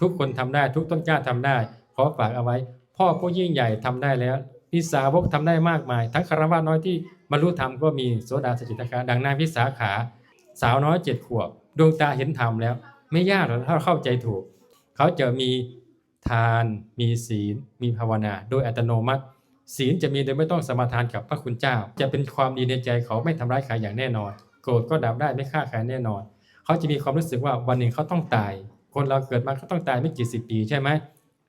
ทุกคนทำได้ทุกต้นกล้าทำได้ ขอฝากเอาไว้ พ่อผู้ยิ่งใหญ่ทำได้แล้วพิสาวกทำได้มากมาย ทั้งคารวะน้อยที่บรรลุธรรมก็มีโสดาสจิตาคาดังนางพิสาขา สาวน้อยเจ็ดขวบ ดวงตาเห็นธรรมแล้ว ไม่ยากหรอกถ้าเข้าใจถูก เขาจะมีทาน มีศีล มีภาวนา โดยอัตโนมัติ ศีลจะมีโดยไม่ต้องสมาทานกับพระคุณเจ้า จะเป็นความดีในใจเขาไม่ทำร้ายใครอย่างแน่นอน โกรธก็ดับได้ไม่ฆ่าใครแน่นอน เขาจะมีความรู้สึกว่าวันหนึ่งเขาต้องตาย คนเราเกิดมาก็ต้องตายไม่กี่สิบปีใช่ไหม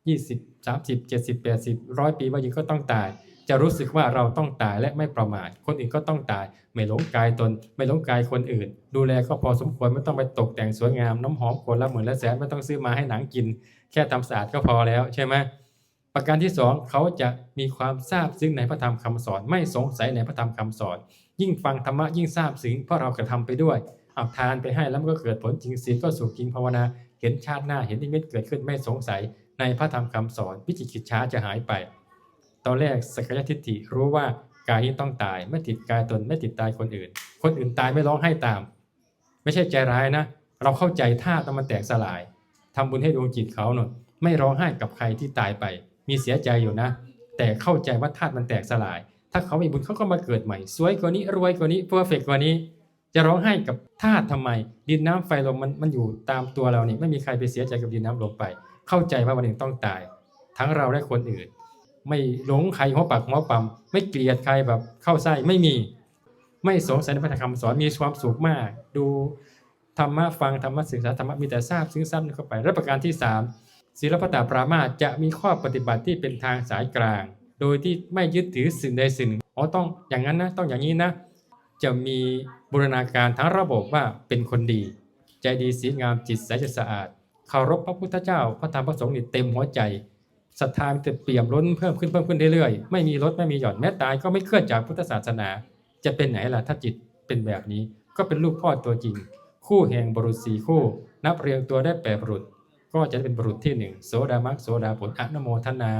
ยี่สิบสามสิบเจ็ดสิบแปดสิบร้อยปีว่ายิงก็ต้องตาย จะรู้สึกว่าเราต้องตายและไม่ประมาท คนอื่นก็ต้องตาย ไม่หลงกายตน ไม่หลงกายคนอื่น ดูแลก็พอสมควรไม่ต้องไปตกแต่งสวยงามน้ำหอมขวดละหมื่นละแสนไม่ต้องซื้อมาให้หนังกิน แค่ทำสะอาดก็พอแล้วใช่ไหมประการที่สองเขาจะมีความทราบซึ้งในพระธรรมคำสอน ไม่สงสัยในพระธรรมคำสอน ยิ่งฟังธรรมะยิ่งทราบซึ้งเพราะเรากระทำไปด้วยเอาทานไปให้แล้วมันก็เกิดผลจริงศีลก็สุขจริงภาวนา เห็นชาติหน้าเห็นนิมิตเกิดขึ้นไม่สงสัยในพระธรรมคำสอนวิจิกิจช้าจะหายไป ตอนแรกสกยทิฏฐิรู้ว่ากายนี้ต้องตาย ไม่ติดกายตนไม่ติดตายคนอื่น คนอื่นตายไม่ร้องไห้ตาม ไม่ใช่ใจร้ายนะ เราเข้าใจธาตุมันแตกสลายทำบุญให้ดวงจิตเขาหน่อยไม่ร้องไห้กับใครที่ตายไป มีเสียใจอยู่นะ แต่เข้าใจว่าธาตุมันแตกสลาย ถ้าเขามีบุญเขาก็มาเกิดใหม่ สวยกว่านี้รวยกว่านี้เพอร์เฟกกว่านี้ จะร้องไห้กับธาตุทำไม ดินน้ำไฟลมมันมันอยู่ตามตัวเรานี่ไม่มีใครไปเสียใจกับดินน้ำลมไป เข้าใจว่าวันหนึ่งต้องตาย ทั้งเราและคนอื่น ไม่หลงใครหัวปักหัวปั๊มไม่เกลียดใครแบบเข้าไส้ไม่มี ไม่สงสัยในพระธรรมสอนมีความสุขมาก ดูธรรมะฟังธรรมะศึกษาธรรมะมีแต่ทราบซึ้งซ้ำเข้าไปและประการที่สามศีลปตาปรามาจะมีข้อปฏิบัติที่เป็นทางสายกลาง โดยที่ไม่ยึดถือสิ่งใดสิ่งหนึ่งอ๋อต้องอย่างนั้นนะต้องอย่างนี้นะ จะมีบูรณาการทั้งระบบว่าเป็นคนดี ใจดีศีลงามจิตใสจะสะอาดเคารพพระพุทธเจ้า พระธรรมพระสงฆ์นี่เต็มหัวใจศรัทธาจะเปี่ยมล้นเพิ่มขึ้นเพิ่มขึ้นเรื่อยๆไม่มีลดไม่มีหย่อนแม้ตายก็ไม่เคลื่อนจากพุทธศาสนา จะเป็นไหนล่ะถ้าจิตเป็นแบบนี้ ก็เป็นลูกพ่อตัวจริง คู่แห่งบรุษสี่คู่ นับเรียงตัวได้แปดบุรุษ ก็จะเป็นบุรุษที่หนึ่งโสดามักโสดาผลอนโมทนา